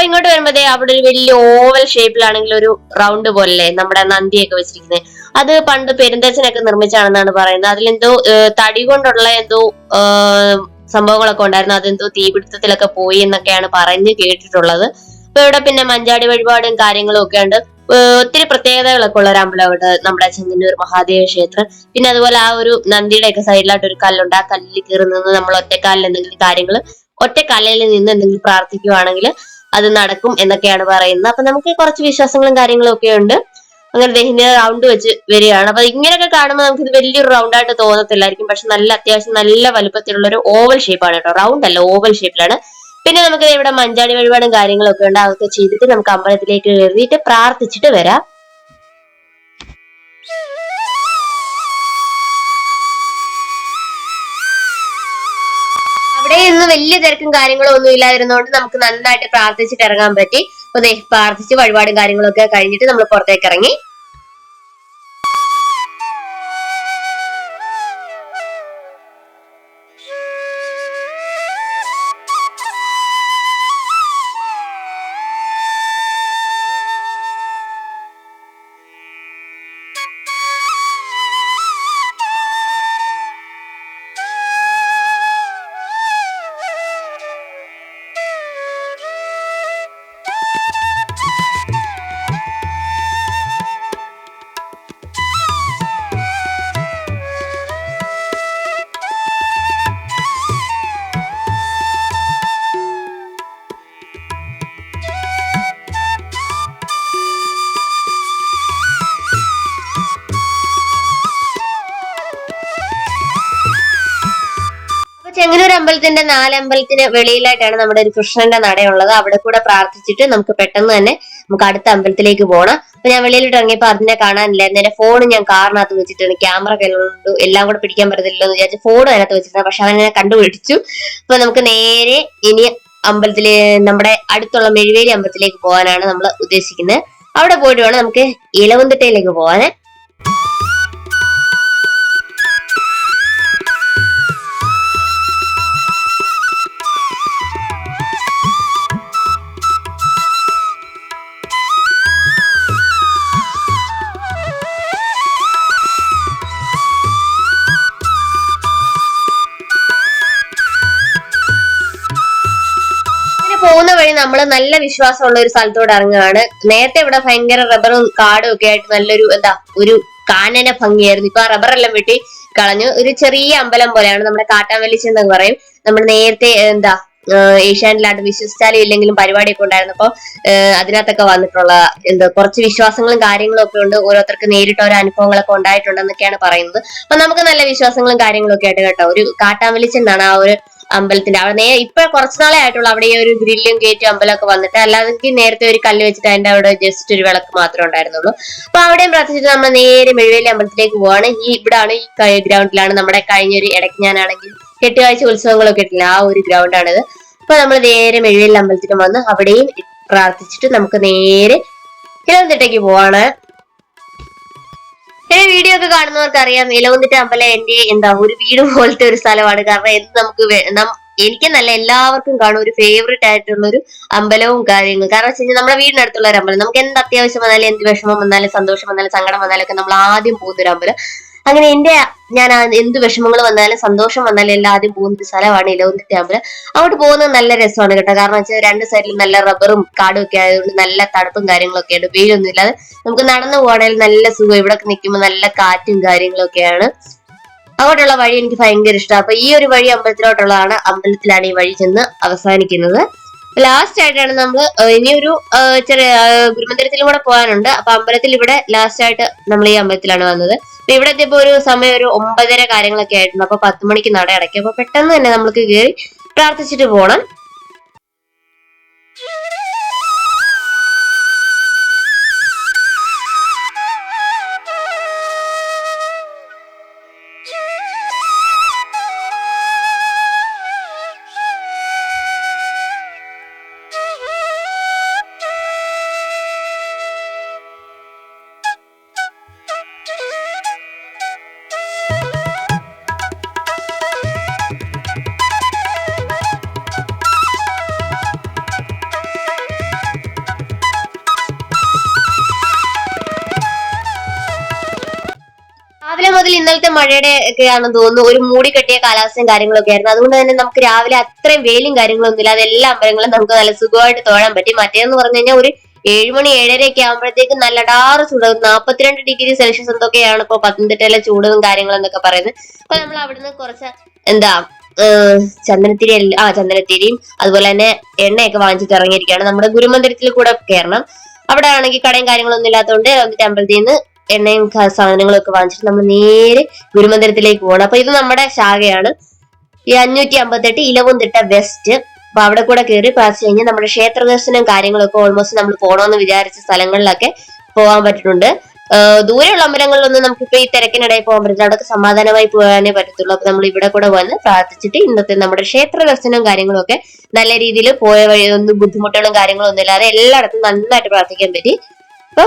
അപ്പൊ ഇങ്ങോട്ട് വരുമ്പോ ദേ അവിടെ ഒരു വലിയ ഓവൽ ഷേപ്പിലാണെങ്കിൽ ഒരു റൗണ്ട് പോലെ നമ്മുടെ നന്ദിയൊക്കെ വെച്ചിരിക്കുന്നത് അത് പണ്ട് പെരുന്തച്ചനൊക്കെ നിർമ്മിച്ചാണെന്നാണ് പറയുന്നത്. അതിലെന്തോ തടി കൊണ്ടുള്ള എന്തോ സംഭവങ്ങളൊക്കെ ഉണ്ടായിരുന്നു. അതെന്തോ തീപിടുത്തത്തിലൊക്കെ പോയി എന്നൊക്കെയാണ് പറഞ്ഞ് കേട്ടിട്ടുള്ളത്. അപ്പൊ ഇവിടെ പിന്നെ മഞ്ചാടി വഴിപാടും കാര്യങ്ങളും ഒക്കെ ഉണ്ട്. ഒത്തിരി പ്രത്യേകതകളൊക്കെ ഉള്ള ഒരു അമ്പലമുണ്ട് നമ്മുടെ ചെങ്ങന്നൂർ മഹാദേവ ക്ഷേത്രം. പിന്നെ അതുപോലെ ആ ഒരു നന്ദിയുടെ ഒക്കെ സൈഡിലായിട്ട് ഒരു കല്ലുണ്ട്. ആ കല്ലിൽ കയറി നിന്ന് നമ്മൾ ഒറ്റക്കാലിൽ എന്തെങ്കിലും കാര്യങ്ങൾ ഒറ്റക്കല്ലിൽ നിന്ന് എന്തെങ്കിലും പ്രാർത്ഥിക്കുവാണെങ്കിൽ അത് നടക്കും എന്നൊക്കെയാണ് പറയുന്നത്. അപ്പൊ നമുക്ക് കുറച്ച് വിശ്വാസങ്ങളും കാര്യങ്ങളും ഒക്കെ ഉണ്ട്. അങ്ങനെ ദഹിന്റെ റൗണ്ട് വെച്ച് വരികയാണ്. അപ്പൊ ഇങ്ങനെയൊക്കെ കാണുമ്പോൾ നമുക്ക് ഇത് വലിയൊരു റൗണ്ട് ആയിട്ട് തോന്നത്തില്ലായിരിക്കും. പക്ഷെ നല്ല അത്യാവശ്യം നല്ല വലുപ്പത്തിലുള്ള ഒരു ഓവൽ ഷേപ്പാണ് കേട്ടോ. റൗണ്ട് അല്ല ഓവൽ ഷേപ്പിലാണ് പിന്നെ നമുക്ക് ഇവിടെ മഞ്ചാടി വഴിപാടും കാര്യങ്ങളും ഒക്കെ ഉണ്ട്. അതൊക്കെ ചെയ്തിട്ട് നമുക്ക് അമ്പലത്തിലേക്ക് കയറിയിട്ട് പ്രാർത്ഥിച്ചിട്ട് വരാം. വലിയ തിരക്കും കാര്യങ്ങളും ഒന്നും ഇല്ലായിരുന്നോണ്ട് നമുക്ക് നന്നായിട്ട് പ്രാർത്ഥിച്ചിട്ട് ഇറങ്ങാൻ പറ്റി. ദേ പ്രാർത്ഥിച്ച് വഴിപാടും കാര്യങ്ങളൊക്കെ കഴിഞ്ഞിട്ട് നമ്മൾ പുറത്തേക്ക് ഇറങ്ങി. അമ്പലത്തിന്റെ നാലമ്പലത്തിന് വെളിയിലായിട്ടാണ് നമ്മുടെ ഒരു കൃഷ്ണന്റെ നടയുള്ളത്. അവിടെ കൂടെ പ്രാർത്ഥിച്ചിട്ട് നമുക്ക് പെട്ടെന്ന് തന്നെ നമുക്ക് അടുത്ത അമ്പലത്തിലേക്ക് പോകണം അപ്പൊ ഞാൻ വെളിയിലോട്ട് ഇറങ്ങിയപ്പോ അതിനെ കാണാനില്ലായിരുന്നു എന്റെ ഫോൺ ഞാൻ കാറിനകത്ത് വെച്ചിട്ടുണ്ട് ക്യാമറ കയ്യിലുണ്ട്. എല്ലാം കൂടെ പിടിക്കാൻ പറ്റത്തില്ലല്ലോ എന്ന് വിചാരിച്ചു ഫോൺ അതിനകത്ത് വെച്ചിട്ടുണ്ട് പക്ഷെ അവനെ കണ്ടുപിടിച്ചു. അപ്പൊ നമുക്ക് നേരെ ഇനി അമ്പലത്തിൽ നമ്മുടെ അടുത്തുള്ള മെഴുവേലി അമ്പലത്തിലേക്ക് പോകാനാണ് നമ്മൾ ഉദ്ദേശിക്കുന്നത്. അവിടെ പോയിട്ട് വേണം നമുക്ക് ഇലവന്തിട്ടയിലേക്ക് പോകാൻ നല്ല വിശ്വാസമുള്ള ഒരു സ്ഥലത്തോട് ഇറങ്ങുകയാണ്. നേരത്തെ ഇവിടെ ഭയങ്കര റബ്ബറും കാടും ഒക്കെ ആയിട്ട് നല്ലൊരു എന്താ ഒരു കാനന ഭംഗിയായിരുന്നു. ഇപ്പൊ ആ റബ്ബറെല്ലാം വെട്ടി കളഞ്ഞു. ഒരു ചെറിയ അമ്പലം പോലെയാണ് നമ്മുടെ കാട്ടാമല്ലിച്ച് എന്ന് പറയും. നമ്മൾ നേരത്തെ എന്താ ഏഷ്യാനിലാണ്ട് വിശ്വസിച്ചാലും ഇല്ലെങ്കിലും പരിപാടിയൊക്കെ ഉണ്ടായിരുന്നപ്പോ അതിനകത്തൊക്കെ വന്നിട്ടുള്ള എന്താ കുറച്ച് വിശ്വാസങ്ങളും കാര്യങ്ങളും ഒക്കെ ഉണ്ട്. ഓരോരുത്തർക്ക് നേരിട്ട് ഓരോ അനുഭവങ്ങളൊക്കെ ഉണ്ടായിട്ടുണ്ടെന്നൊക്കെയാണ് പറയുന്നത്. അപ്പൊ നമുക്ക് നല്ല വിശ്വാസങ്ങളും കാര്യങ്ങളും ഒക്കെ ആയിട്ട് കേട്ടോ. ഒരു കാട്ടാമലിച്ചെന്നാണ് ആ ഒരു അമ്പലത്തിന്റെ അവിടെ നേരെ ഇപ്പൊ കുറച്ച് നാളെ ആയിട്ടുള്ളൂ അവിടെ ഈ ഒരു ഗ്രില്ലും ഗേറ്റും അമ്പലമൊക്കെ വന്നിട്ട്. അല്ലാതെ നേരത്തെ ഒരു കല്ല് വെച്ചിട്ട് അതിന്റെ അവിടെ ജസ്റ്റ് ഒരു വിളക്ക് മാത്രമേ ഉണ്ടായിരുന്നുള്ളൂ. അപ്പൊ അവിടെയും പ്രാർത്ഥിച്ചിട്ട് നമ്മൾ നേരെ മെഴുവേലി അമ്പലത്തിലേക്ക് പോവാണ്. ഈ ഇവിടാണ് ഈ ഗ്രൗണ്ടിലാണ് നമ്മുടെ കഴിഞ്ഞൊരു ഇടയ്ക്ക് ഞാനാണെങ്കിൽ കെട്ടുകാഴ്ച ഉത്സവങ്ങളൊക്കെ ഇട്ടില്ല? ആ ഒരു ഗ്രൗണ്ടാണിത് അപ്പൊ നമ്മൾ നേരെ മെഴുവേലി അമ്പലത്തിൽ വന്ന് അവിടെയും പ്രാർത്ഥിച്ചിട്ട് നമുക്ക് നേരെ തിരുവനന്തപുരത്തേക്ക് പോവാണ്. എന്റെ വീഡിയോ ഒക്കെ കാണുന്നവർക്ക് അറിയാം ഇലവന്തിട്ട അമ്പലം എന്റെ എന്താ ഒരു വീട് പോലത്തെ ഒരു സ്ഥലമാണ്. കാരണം എന്ത് നമുക്ക് എനിക്ക് നല്ല എല്ലാവർക്കും കാണും ഒരു ഫേവറേറ്റ് ആയിട്ടുള്ള ഒരു അമ്പലവും കാര്യങ്ങളും. കാരണം വെച്ച് കഴിഞ്ഞാൽ നമ്മുടെ വീടിനടുത്തുള്ള ഒരു അമ്പലം. നമുക്ക് എന്ത് അത്യാവശ്യം വന്നാലും എന്ത് വിഷമം വന്നാലും സന്തോഷം വന്നാലും സങ്കടം വന്നാലും ഒക്കെ നമ്മൾ ആദ്യം പോകുന്ന ഒരു അമ്പലം. അങ്ങനെ എന്റെ ഞാൻ എന്ത് വിഷമങ്ങൾ വന്നാലും സന്തോഷം വന്നാലും എല്ലാം ആദ്യം പോകുന്ന സ്ഥലമാണ് ഇലവുന്തി അമ്പലം അങ്ങോട്ട് പോകുന്നത് നല്ല രസമാണ് കേട്ടോ. കാരണം വെച്ചാൽ രണ്ട് സൈഡിലും നല്ല റബ്ബറും കാടും ഒക്കെ ആയതുകൊണ്ട് നല്ല തണുപ്പും കാര്യങ്ങളൊക്കെ ഉണ്ട്. വെയിലൊന്നും ഇല്ലാതെ നമുക്ക് നടന്നു പോകണമെങ്കിൽ നല്ല സുഖം. ഇവിടെ നിൽക്കുമ്പോൾ നല്ല കാറ്റും കാര്യങ്ങളൊക്കെയാണ് അങ്ങോട്ടുള്ള വഴി എനിക്ക് ഭയങ്കര ഇഷ്ടമാണ് അപ്പൊ ഈ ഒരു വഴി അമ്പലത്തിലോട്ടുള്ളതാണ്. അമ്പലത്തിലാണ് ഈ വഴി ചെന്ന് അവസാനിക്കുന്നത്. ലാസ്റ്റ് ആയിട്ടാണ് നമ്മൾ ഇനിയൊരു ചെറിയ ഗുരുമന്ദിരത്തിലും കൂടെ പോകാനുണ്ട്. അപ്പൊ അമ്പലത്തിൽ ഇവിടെ ലാസ്റ്റ് ആയിട്ട് നമ്മൾ ഈ അമ്പലത്തിലാണ് വന്നത്. ഇവിടെ എത്തിയപ്പോ ഒരു സമയം ഒരു ഒമ്പതര കാര്യങ്ങളൊക്കെ ആയിരുന്നു. അപ്പൊ പത്ത് മണിക്ക് നട അടയ്ക്കും അപ്പൊ പെട്ടെന്ന് തന്നെ നമ്മൾക്ക് കയറി പ്രാർത്ഥിച്ചിട്ട് പോകണം ഇന്നലത്തെ മഴയുടെ ഒക്കെ ആണെന്ന് തോന്നുന്നു. ഒരു മൂടി കെട്ടിയ കാലാവസ്ഥയും കാര്യങ്ങളൊക്കെ ആയിരുന്നു. അതുകൊണ്ട് തന്നെ നമുക്ക് രാവിലെ അത്രയും വെയിലും കാര്യങ്ങളൊന്നും ഇല്ല എല്ലാ അമ്പലങ്ങളും നമുക്ക് നല്ല സുഖമായിട്ട് തോഴാൻ പറ്റി. മറ്റേന്ന് പറഞ്ഞു കഴിഞ്ഞാൽ ഒരു ഏഴുമണി ഏഴര ഒക്കെ ആകുമ്പോഴത്തേക്ക് നല്ല ഡാറ് ചൂട്. നാൽപ്പത്തിരണ്ട് ഡിഗ്രി സെൽഷ്യസ് എന്തൊക്കെയാണ് ഇപ്പൊ പത്തനംതിട്ടയിലെ ചൂടും കാര്യങ്ങളും എന്നൊക്കെ പറയുന്നത്. അപ്പൊ നമ്മൾ അവിടുന്ന് കുറച്ച് എന്താ ചന്ദനത്തിരി ആ ചന്ദനത്തിരിയും അതുപോലെ തന്നെ എണ്ണയൊക്കെ വാങ്ങിച്ചിട്ട് ഇറങ്ങിയിരിക്കുകയാണ്. നമ്മുടെ ഗുരുമന്ദിരത്തിൽ കൂടെ കയറണം. അവിടെ ആണെങ്കിൽ കടയും കാര്യങ്ങളൊന്നും ഇല്ലാത്തതുകൊണ്ട് ടെമ്പിളിൽ നിന്ന് എണ്ണയും സാധനങ്ങളൊക്കെ വാങ്ങിച്ചിട്ട് നമ്മൾ നേരെ ഗുരുമന്ദിരത്തിലേക്ക് പോകണം. അപ്പൊ ഇത് നമ്മുടെ ശാഖയാണ്. ഈ അഞ്ഞൂറ്റി അമ്പത്തെട്ട് ഇലവുംതിട്ട വെസ്റ്റ്. അപ്പൊ അവിടെ കൂടെ കയറി പാസ് കഴിഞ്ഞാൽ നമ്മുടെ ക്ഷേത്ര ദർശനം കാര്യങ്ങളൊക്കെ ഓൾമോസ്റ്റ് നമ്മൾ പോകണമെന്ന് വിചാരിച്ച സ്ഥലങ്ങളിലൊക്കെ പോകാൻ പറ്റുന്നുണ്ട് ദൂരെയുള്ള അമ്പലങ്ങളിലൊന്നും നമുക്കിപ്പോ ഈ തിരക്കിനിടയിൽ പോകാൻ പറ്റില്ല. അവിടെ സമാധാനമായി പോകാനേ പറ്റത്തുള്ളൂ. അപ്പൊ നമ്മൾ ഇവിടെ കൂടെ വന്ന് പ്രാർത്ഥിച്ചിട്ട് ഇന്നത്തെ നമ്മുടെ ക്ഷേത്ര ദർശനവും കാര്യങ്ങളൊക്കെ നല്ല രീതിയിൽ പോയ വഴി ഒന്നും ബുദ്ധിമുട്ടുകളും കാര്യങ്ങളും ഒന്നും ഇല്ലാതെ എല്ലായിടത്തും നന്നായിട്ട് പ്രാർത്ഥിക്കാൻ പറ്റി. അപ്പൊ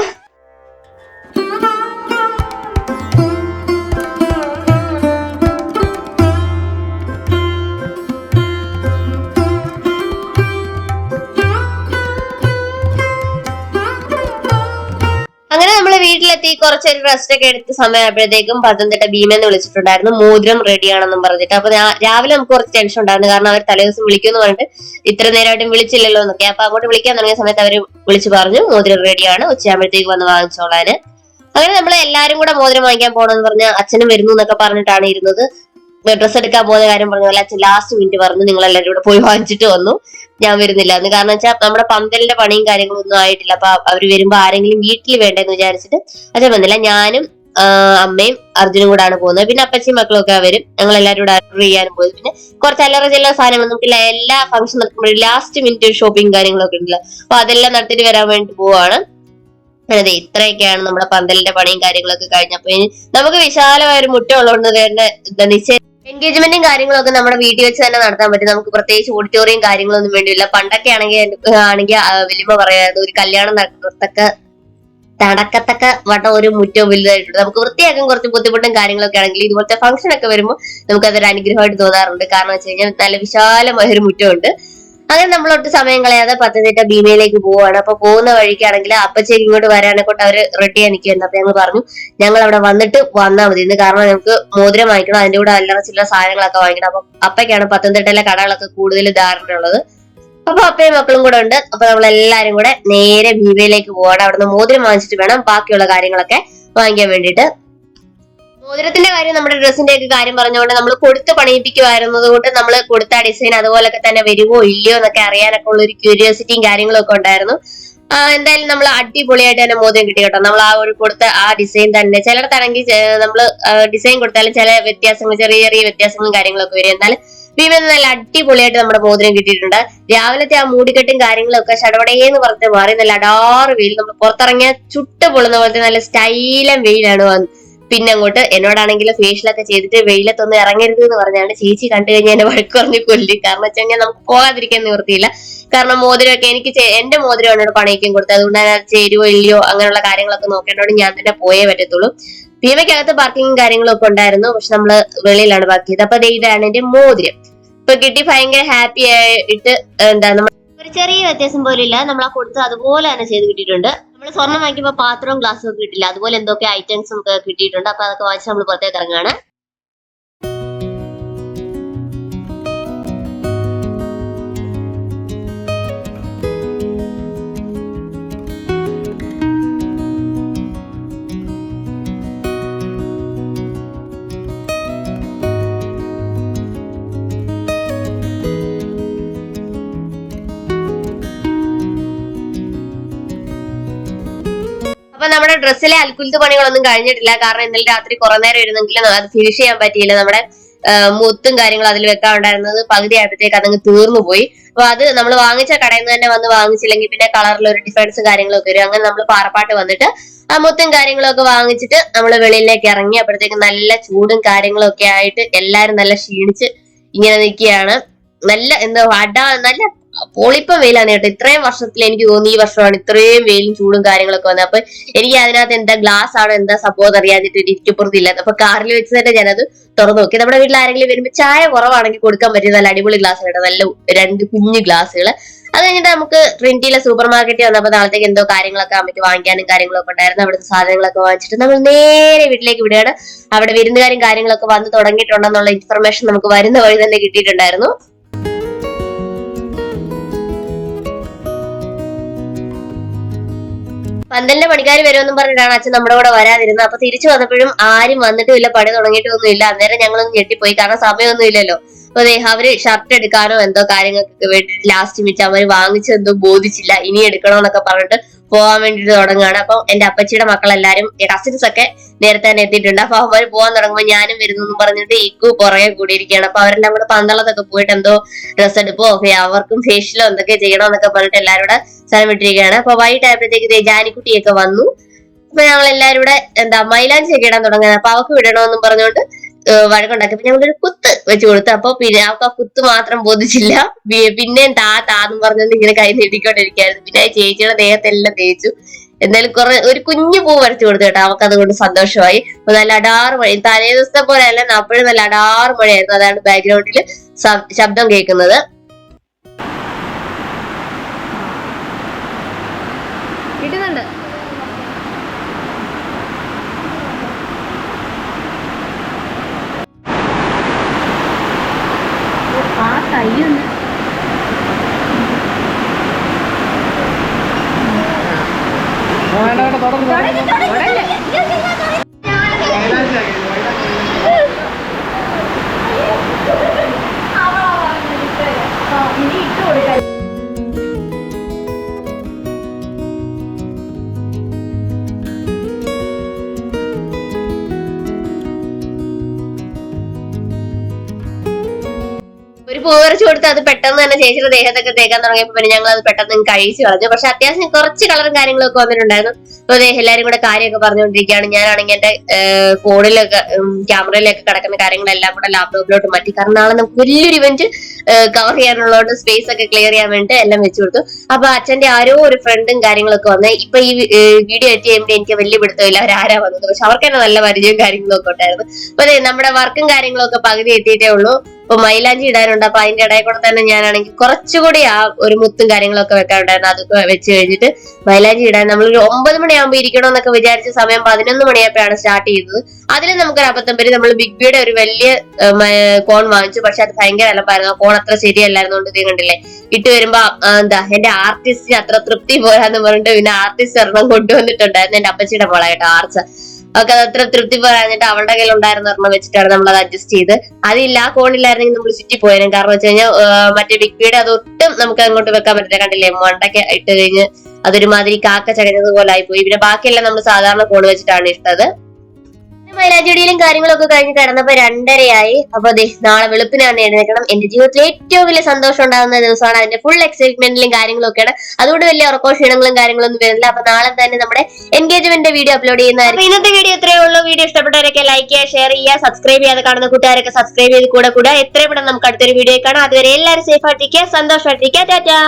വീട്ടിലെത്തി കുറച്ചൊരു റെസ്റ്റ് ഒക്കെ എടുത്ത സമയമായപ്പോഴത്തേക്കും പത്തനംതിട്ട ഭീമെന്ന് വിളിച്ചിട്ടുണ്ടായിരുന്നു. മോതിരം റെഡി ആണെന്നും പറഞ്ഞിട്ട്. അപ്പൊ രാവിലെ നമുക്ക് കുറച്ച് ടെൻഷൻ ഉണ്ടായിരുന്നു. കാരണം അവർ തലേദിവസം വിളിക്കുമെന്ന് പറഞ്ഞിട്ട് ഇത്ര നേരമായിട്ടും വിളിച്ചില്ലല്ലോ എന്നൊക്കെ. അപ്പൊ അങ്ങോട്ട് വിളിക്കാൻ തുടങ്ങിയ സമയത്ത് അവർ വിളിച്ചു പറഞ്ഞു മോതിരം റെഡിയാണ് ഉച്ചയാകുമ്പോഴത്തേക്ക് വന്ന് വാങ്ങിച്ചോളാന്. അങ്ങനെ നമ്മൾ എല്ലാരും കൂടെ മോതിരം വാങ്ങിക്കാൻ പോണെന്ന് പറഞ്ഞ അച്ഛനും വരുന്നു എന്നൊക്കെ പറഞ്ഞിട്ടാണ് ഇരുന്നത്. ഡ്രസ്സ് എടുക്കാൻ പോയ കാര്യം പറഞ്ഞ പോലെ അച്ഛൻ ലാസ്റ്റ് മിനിറ്റ് പറഞ്ഞു നിങ്ങൾ എല്ലാവരും കൂടെ പോയി വാങ്ങിച്ചിട്ട് വന്നു. ഞാൻ വരുന്നില്ല. എന്ന് കാരണം വെച്ചാൽ നമ്മുടെ പന്തലിന്റെ പണിയും കാര്യങ്ങളും ഒന്നും ആയിട്ടില്ല. അപ്പൊ അവർ വരുമ്പോ ആരെങ്കിലും വീട്ടിൽ വേണ്ടെന്ന് വിചാരിച്ചിട്ട് അച്ഛൻ വന്നില്ല. ഞാനും അമ്മയും അർജുനും കൂടാണ് പോകുന്നത്. പിന്നെ അപ്പച്ചയും മക്കളും ഒക്കെ വരും. ഞങ്ങൾ എല്ലാവരും കൂടെ ഓർഡർ ചെയ്യാനും പോയി. പിന്നെ കുറച്ച് അല്ലറ ചില സാധനങ്ങൾ നമുക്ക് എല്ലാ- ഫംഗ്ഷൻ നടക്കുമ്പോഴും ലാസ്റ്റ് മിനിറ്റ് ഷോപ്പിംഗ് കാര്യങ്ങളൊക്കെ ഉണ്ടല്ലോ. അപ്പൊ അതെല്ലാം നടത്തിട്ട് വരാൻ വേണ്ടി പോവാണ്. അതെ ഇത്രയൊക്കെയാണ് നമ്മുടെ പന്തലിന്റെ പണിയും കാര്യങ്ങളൊക്കെ കഴിഞ്ഞപ്പോ ഇനി നമുക്ക് വിശാലമായ ഒരു മുറ്റം ഉള്ളതുകൊണ്ട് തന്നെ നിശ്ചയ എൻഗേജ്മെന്റും കാര്യങ്ങളൊക്കെ നമ്മുടെ വീട്ടിൽ വെച്ച് തന്നെ നടത്താൻ പറ്റും. നമുക്ക് പ്രത്യേകിച്ച് ഓഡിറ്റോറിയം കാര്യങ്ങളൊന്നും വേണ്ടിയില്ല പണ്ടൊക്കെ ആണെങ്കിൽ ആണെങ്കിൽ വലിയ പറയായിരുന്നു ഒരു കല്യാണം നടത്തക്ക നടക്കത്തക്ക വട്ടം ഒരു മുറ്റവും വലുതായിട്ടുണ്ട്. നമുക്ക് വൃത്തിയാക്കാൻ കുറച്ച് ബുദ്ധിമുട്ടും കാര്യങ്ങളൊക്കെ ആണെങ്കിൽ ഇതുപോലത്തെ ഫംഗ്ഷൻ ഒക്കെ വരുമ്പോൾ നമുക്ക് അതൊരു അനുഗ്രഹമായിട്ട് തോന്നാറുണ്ട്. കാരണം വെച്ച് കഴിഞ്ഞാൽ നല്ല വിശാലമായ ഒരു മുറ്റമുണ്ട്. അങ്ങനെ നമ്മൾ ഒട്ടും സമയം കളയാതെ പത്തനംതിട്ട ഭീമയിലേക്ക് പോവാണ് അപ്പൊ പോകുന്ന വഴിക്കാണെങ്കിൽ അപ്പച്ചേക്ക് ഇങ്ങോട്ട് വരാനെ കൊണ്ട് അവർ റെഡി നിൽക്കുന്നുണ്ട് അപ്പൊ ഞങ്ങൾ പറഞ്ഞു ഞങ്ങൾ അവിടെ വന്നിട്ട് വന്നാൽ മതി. ഇന്ന് കാരണം നമുക്ക് മോതിരം വാങ്ങിക്കണം അതിന്റെ കൂടെ അല്ലറ സാധനങ്ങളൊക്കെ വാങ്ങിക്കണം. അപ്പൊ അപ്പയ്ക്കാണ് പത്തനംതിട്ടയിലെ കടകളൊക്കെ കൂടുതൽ ധാരണ ഉള്ളത് അപ്പൊ അപ്പയും മക്കളും കൂടെ ഉണ്ട്. അപ്പൊ നമ്മൾ എല്ലാരും കൂടെ നേരെ ഭീമയിലേക്ക് പോവാണ്. അവിടുന്ന് മോതിരം വാങ്ങിച്ചിട്ട് വേണം ബാക്കിയുള്ള കാര്യങ്ങളൊക്കെ വാങ്ങിക്കാൻ വേണ്ടിയിട്ട്. മോതിരത്തിന്റെ കാര്യം നമ്മുടെ ഡ്രസ്സിന്റെ ഒക്കെ കാര്യം പറഞ്ഞുകൊണ്ട് നമ്മൾ കൊടുത്ത് പണിയിപ്പിക്കുമായിരുന്നത് കൊണ്ട് നമ്മൾ കൊടുത്ത ഡിസൈൻ അതുപോലൊക്കെ തന്നെ വരുമോ ഇല്ലയോ എന്നൊക്കെ അറിയാനൊക്കെ ഉള്ള ഒരു ക്യൂരിയോസിറ്റിയും കാര്യങ്ങളൊക്കെ ഉണ്ടായിരുന്നു. എന്തായാലും നമ്മൾ അടിപൊളിയായിട്ട് തന്നെ മോതിരം കിട്ടി കേട്ടോ. നമ്മൾ ആ ഒരു കൊടുത്ത ആ ഡിസൈൻ തന്നെ. ചിലയിടത്താണെങ്കിൽ നമ്മൾ ഡിസൈൻ കൊടുത്താലും ചില വ്യത്യാസങ്ങൾ ചെറിയ ചെറിയ വ്യത്യാസങ്ങളും കാര്യങ്ങളൊക്കെ വരും. എന്നാലും ഭീമൻ നല്ല അടിപൊളിയായിട്ട് നമ്മുടെ മോതിരം കിട്ടിയിട്ടുണ്ട്. രാവിലത്തെ ആ മൂടിക്കെട്ടും കാര്യങ്ങളൊക്കെ ചടപടേന്ന് പറഞ്ഞ് മാറി. നല്ല അടാറ് വെയിൽ. നമ്മൾ പുറത്തിറങ്ങിയ ചുട്ട് പൊള്ളുന്ന പോലത്തെ നല്ല സ്റ്റൈലം വെയിലാണ് വന്ന് പിന്നെ അങ്ങോട്ട് എന്നോടാണെങ്കിൽ ഫേഷ്യലൊക്കെ ചെയ്തിട്ട് വെയിലത്തൊന്നും ഇറങ്ങരുത് എന്ന് പറഞ്ഞാണ് ചേച്ചി കണ്ടു കഴിഞ്ഞാൽ എന്നെ വഴക്ക് പറഞ്ഞ് കൊല്ലി. കാരണം വെച്ച് കഴിഞ്ഞാൽ നമുക്ക് പോകാതിരിക്കാൻ നിവൃത്തിയില്ല. കാരണം മോതിരമൊക്കെ എനിക്ക് എന്റെ മോതിരമാണ് ഇവിടെ പണയിക്കും കൊടുത്തത്. അതുകൊണ്ട് അതിനകത്ത് ചേരുവോ ഇല്ലയോ അങ്ങനെയുള്ള കാര്യങ്ങളൊക്കെ നോക്കേണ്ടതുകൊണ്ട് ഞാൻ തന്നെ പോയേ പറ്റത്തുള്ളൂ. ഭീമയ്ക്കകത്ത് പാർക്കിങ്ങും കാര്യങ്ങളും ഒക്കെ ഉണ്ടായിരുന്നു. പക്ഷെ നമ്മൾ വെളിയിലാണ് പാർക്ക് ചെയ്തത്. അപ്പൊ ഇതാണ് എന്റെ മോതിരം. ഇപ്പൊ കിട്ടി ഭയങ്കര ഹാപ്പി ആയിട്ട് എന്താ നമ്മൾ ഒരു ചെറിയ വ്യത്യാസം പോലും ഇല്ല. നമ്മൾ ആ കൊടുത്ത് അതുപോലെ തന്നെ ചെയ്ത് കിട്ടിയിട്ടുണ്ട്. നമ്മൾ സ്വർണം വാങ്ങിക്കുമ്പോൾ പാത്രവും ഗ്ലാസ്സും ഒക്കെ കിട്ടില്ല അതുപോലെ എന്തൊക്കെ ഐറ്റംസും ഒക്കെ കിട്ടിയിട്ടുണ്ട്. അപ്പൊ അതൊക്കെ വാങ്ങിച്ച് നമ്മൾ പുറത്തേക്ക് ഇറങ്ങുകയാണ്. ഡ്രസ്സിലെ അൽക്കുലത്ത് പണികളൊന്നും കഴിഞ്ഞിട്ടില്ല. കാരണം ഇന്നലെ രാത്രി കുറെ നേരം ഇരുന്നെങ്കിലും അത് ഫിനിഷ് ചെയ്യാൻ പറ്റിയില്ല. നമ്മുടെ മുത്തും കാര്യങ്ങളും അതിൽ വെക്കാൻ ഉണ്ടായിരുന്നത് പകുതി ആയപ്പോഴത്തേക്ക് അതങ്ങ് തീർന്നു പോയി. അപ്പൊ അത് നമ്മൾ വാങ്ങിച്ച കടയിൽ നിന്ന് തന്നെ വന്ന് വാങ്ങിച്ചില്ലെങ്കിൽ പിന്നെ കളറിൽ ഒരു ഡിഫറൻസ് കാര്യങ്ങളൊക്കെ വരും. അങ്ങനെ നമ്മൾ പാറപ്പാട്ട് വന്നിട്ട് ആ മുത്തും കാര്യങ്ങളൊക്കെ വാങ്ങിച്ചിട്ട് നമ്മൾ വെളിയിലേക്ക് ഇറങ്ങി അപ്പോഴത്തേക്ക് നല്ല ചൂടും കാര്യങ്ങളൊക്കെ ആയിട്ട് എല്ലാരും നല്ല ക്ഷീണിച്ച് ഇങ്ങനെ നിൽക്കുകയാണ്. നല്ല എന്താ അട നല്ല പൊളിപ്പം വെയിലാണ് കേട്ടോ. ഇത്രയും വർഷത്തിൽ എനിക്ക് തോന്നി ഈ വർഷമാണ് ഇത്രയും വെയിലും ചൂടും കാര്യങ്ങളൊക്കെ വന്നത്. അപ്പൊ എനിക്ക് അതിനകത്ത് എന്താ ഗ്ലാസ് ആണോ എന്താ സംഭവം അറിയാതിട്ട് ഇരിക്കപ്പുറത്തില്ല അപ്പൊ കാറിൽ വെച്ച് തന്നെ ഞാനത് തുറന്നു നോക്കി. നമ്മുടെ വീട്ടിൽ ആരെങ്കിലും വരുമ്പോൾ ചായ കുറവാണെങ്കിൽ കൊടുക്കാൻ പറ്റിയ നല്ല അടിപൊളി ഗ്ലാസ് കേട്ടോ. നല്ല രണ്ട് കുഞ്ഞു ഗ്ലാസ്സുകൾ അത് കഴിഞ്ഞിട്ട് നമുക്ക് ട്രിനിറ്റിയിലെ സൂപ്പർ മാർക്കറ്റിൽ വന്നപ്പോൾ നാളത്തേക്ക് എന്തോ കാര്യങ്ങളൊക്കെ അമ്മയ്ക്ക് വാങ്ങിക്കാനും കാര്യങ്ങളൊക്കെ ഉണ്ടായിരുന്നു. അവിടുത്തെ സാധനങ്ങളൊക്കെ വാങ്ങിച്ചിട്ട് നമ്മൾ നേരെ വീട്ടിലേക്ക് വിടുകയാണ്. അവിടെ വിരുന്നുകാരും കാര്യങ്ങളൊക്കെ വന്ന് തുടങ്ങിയിട്ടുണ്ടെന്നുള്ള ഇൻഫർമേഷൻ നമുക്ക് വരുന്ന വഴി തന്നെ കിട്ടിയിട്ടുണ്ടായിരുന്നു. പന്തലിന്റെ പണിക്കാർ വരുമെന്നും പറഞ്ഞിട്ടാണ് അച്ഛൻ നമ്മുടെ കൂടെ വരാതിരുന്നത്. അപ്പൊ തിരിച്ചു വന്നപ്പോഴും ആരും വന്നിട്ടും ഇല്ല പണി തുടങ്ങിയിട്ടൊന്നും ഇല്ല അന്നേരം ഞങ്ങളൊന്ന് ഞെട്ടിപ്പോയി. കാരണം സമയമൊന്നും ഇല്ലല്ലോ. അപ്പൊ അവർ ഷർട്ട് എടുക്കാനോ എന്തോ കാര്യങ്ങൾക്കൊക്കെ വേണ്ടി ലാസ്റ്റ് മിനിറ്റ് അവർ വാങ്ങിച്ചെന്തോ ബോധിച്ചില്ല. ഇനി എടുക്കണോന്നൊക്കെ പറഞ്ഞിട്ട് പോകാൻ വേണ്ടിട്ട് തുടങ്ങുകയാണ്. അപ്പൊ എന്റെ അപ്പച്ചിയുടെ മക്കളെല്ലാരും കസിൻസ് ഒക്കെ നേരത്തെ തന്നെ എത്തിയിട്ടുണ്ട്. അപ്പൊ അവർ പോകാൻ തുടങ്ങുമ്പോൾ ഞാനും വരുന്നു എന്ന് പറഞ്ഞിട്ട് ഇക്കു പുറകെ കൂടിയിരിക്കുകയാണ്. അപ്പൊ അവരെല്ലാം കൂടെ പന്തളത്തൊക്കെ പോയിട്ട് എന്തോ ഡ്രസ് എടുപ്പോ അവർക്കും ഫേഷ്യലോ എന്തൊക്കെ ചെയ്യണോ എന്നൊക്കെ പറഞ്ഞിട്ട് എല്ലാവരും കൂടെ സ്ഥലം വിട്ടിരിക്കുകയാണ്. അപ്പൊ വൈകിട്ടായപ്പോഴത്തേക്ക് ജാനിക്കുട്ടിയൊക്കെ വന്നു. അപ്പൊ ഞങ്ങൾ എല്ലാരും കൂടെ എന്താ മൈലാഞ്ചി ഒക്കെ ഇടാൻ തുടങ്ങുന്നത് അപ്പൊ അവക്ക് വിടണമെന്നും പറഞ്ഞുകൊണ്ട് ഏഹ് പിന്നെ അപ്പൊ ഒരു കുത്ത് വെച്ച് കൊടുത്തു. അപ്പൊ പിന്നെ ആ കുത്ത് മാത്രം ബോധിച്ചില്ല. പിന്നെ താ താന്നും പറഞ്ഞുകൊണ്ട് ഇങ്ങനെ കൈ നീട്ടിക്കൊണ്ടിരിക്കായിരുന്നു പിന്നെ ചേച്ചിയുടെ ദേഹത്തെല്ലാം തേച്ചു. എന്തായാലും കുറെ ഒരു കുഞ്ഞു പൂ വരച്ചു കൊടുത്തു കേട്ടോ. അവൾക്ക് അതുകൊണ്ട് സന്തോഷമായി. നല്ല അടാറ് മഴ. തലേ ദിവസത്തെ പോലെ അല്ല അപ്പോഴും നല്ല അടാറ് മഴയായിരുന്നു. അതാണ് ബാക്ക്ഗ്രൗണ്ടിൽ ശബ്ദം കേൾക്കുന്നത്. ഒരു പൂ വരച്ചു കൊടുത്ത് അത് പെട്ടെന്ന് തന്നെ ചേച്ചിയുടെ ദേഹത്തൊക്കെ തേക്കാൻ തുടങ്ങിയപ്പോ പിന്നെ ഞങ്ങൾ അത് പെട്ടെന്ന് കഴിച്ചു കളഞ്ഞു. പക്ഷെ അത്യാവശ്യം കുറച്ച് കളറും കാര്യങ്ങളൊക്കെ വന്നിട്ടുണ്ടായിരുന്നു. അപ്പൊ എല്ലാരും കൂടെ കാര്യമൊക്കെ പറഞ്ഞുകൊണ്ടിരിക്കുകയാണ്. ഞാനാണെങ്കിൽ എന്റെ ഫോണിലൊക്കെ ക്യാമറയിലൊക്കെ കിടക്കുന്ന കാര്യങ്ങളെല്ലാം കൂടെ ലാപ്ടോപ്പിലോട്ട് മാറ്റി. കാരണം നാളെ നമുക്ക് വലിയൊരു ഇവന്റ് കവർ ചെയ്യാനുള്ളതുകൊണ്ട് സ്പേസ് ഒക്കെ ക്ലിയർ ചെയ്യാൻ വേണ്ടി എല്ലാം വെച്ചു കൊടുത്തു. അപ്പൊ അച്ഛന്റെ ആരോ ഒരു ഫ്രണ്ടും കാര്യങ്ങളൊക്കെ വന്ന് ഇപ്പൊ ഈ വീഡിയോ എത്തി കഴിയുമ്പോൾ എനിക്ക് വലിയ പിടുത്തമില്ല. അവരാരാ വന്നത്? പക്ഷെ അവർക്ക് തന്നെ നല്ല പരിചയവും കാര്യങ്ങളൊക്കെ ഉണ്ടായിരുന്നു. അപ്പൊ അതെ നമ്മുടെ വർക്കും കാര്യങ്ങളൊക്കെ പകുതി എത്തിയിട്ടേ ഉള്ളൂ. ഇപ്പൊ മൈലാഞ്ചി ഇടാനുണ്ട്. അപ്പൊ അതിന്റെ ഇടയിൽ കൂടെ തന്നെ ഞാനാണെങ്കിൽ കുറച്ചുകൂടി ആ ഒരു മുത്തും കാര്യങ്ങളൊക്കെ വെക്കാനുണ്ടായിരുന്നു അതൊക്കെ വെച്ച് കഴിഞ്ഞിട്ട് മൈലാഞ്ചി ഇടാൻ നമ്മൾ ഒരു ഒമ്പത് മണിയാകുമ്പോൾ ഇരിക്കണമെന്നൊക്കെ വിചാരിച്ച സമയം പതിനൊന്ന് മണിയായപ്പോഴാണ് സ്റ്റാർട്ട് ചെയ്തത്. അതിൽ നമുക്കൊരു അബദ്ധം പറ്റി നമ്മൾ ബിഗ് ബിയുടെ ഒരു വലിയ കോൺ വാങ്ങിച്ചു. പക്ഷെ അത് ഭയങ്കര അലപ്പായിരുന്നു ആ കോൺ അത്ര ശരിയല്ലായിരുന്നോണ്ട് ഇത് കണ്ടില്ലേ? ഇട്ട് വരുമ്പോ എന്താ എന്റെ ആർട്ടിസ്റ്റിന് അത്ര തൃപ്തി പോരാന്ന് പറഞ്ഞിട്ട് പിന്നെ ആർട്ടിസ്റ്റ് ഒരെണ്ണം കൊണ്ടുവന്നിട്ടുണ്ടായിരുന്നു. എന്റെ അപ്പച്ചിയുടെ മോളായിട്ട് ആർച്ച. ഒക്കെ അത് അത്ര തൃപ്തി പറഞ്ഞിട്ട് അവളുടെ കയ്യിൽ ഉണ്ടായിരുന്ന ഒരെണ്ണം വെച്ചിട്ടാണ് നമ്മൾ അത് അഡ്ജസ്റ്റ് ചെയ്ത്. അതില്ല ആ കോണില്ലായിരുന്നെങ്കിൽ നമ്മൾ ചുറ്റി പോയേനെ. കാരണം വെച്ച് കഴിഞ്ഞാൽ മറ്റേ വിക്കിയുടെ അതൊട്ടും നമുക്ക് അങ്ങോട്ട് വെക്കാൻ പറ്റില്ല. കണ്ടില്ലേ മണ്ടൊക്കെ ഇട്ട് കഴിഞ്ഞ് അതൊരുമാതിരി കാക്ക ചകഞ്ഞതുപോലെ ആയിപ്പോയി. പിന്നെ ബാക്കിയെല്ലാം നമ്മൾ സാധാരണ കോൺ വെച്ചിട്ടാണ് ഇട്ടത്. മൈലാഞ്ചിടിയിലും കാര്യങ്ങളൊക്കെ കഴിഞ്ഞ് കിടന്നപ്പോ രണ്ടരയായി. അപ്പൊ അതെ നാളെ വെളുപ്പിനാണ് എഴുന്നേക്കണം എന്റെ ജീവിതത്തിൽ ഏറ്റവും വലിയ സന്തോഷം ഉണ്ടാകുന്ന ദിവസമാണ് അതിന്റെ ഫുൾ എക്സൈറ്റ്മെന്റിലും കാര്യങ്ങളൊക്കെയാണ്. അതുകൊണ്ട് വലിയ ഉറക്കോ ക്ഷീണങ്ങളും കാര്യങ്ങളൊന്നും വരുന്നില്ല. അപ്പൊ നാളെ തന്നെ നമ്മുടെ എൻഗേജ്മെന്റ് വീഡിയോ അപ്ലോഡ് ചെയ്യുന്നതായിരിക്കും. ഇന്നത്തെ വീഡിയോ ഇത്രയേ ഉള്ളൂ. വീഡിയോ ഇഷ്ടപ്പെട്ടവരൊക്കെ ലൈക്ക് ചെയ്യുക ഷെയർ ചെയ്യുക സബ്സ്ക്രൈബ് ചെയ്യാതെ കാണുന്ന കൂട്ടുകാരൊക്കെ സബ്സ്ക്രൈബ് ചെയ്ത് കൂടെ കൂടെ എത്രയും പെട്ടെന്ന് നമുക്ക് അടുത്തൊരു വീഡിയോ കാണാം. അതുവരെ എല്ലാവരും സേഫ് ആയിട്ടിരിക്കുക സന്തോഷമായിട്ടിരിക്കുക. ടാറ്റാ.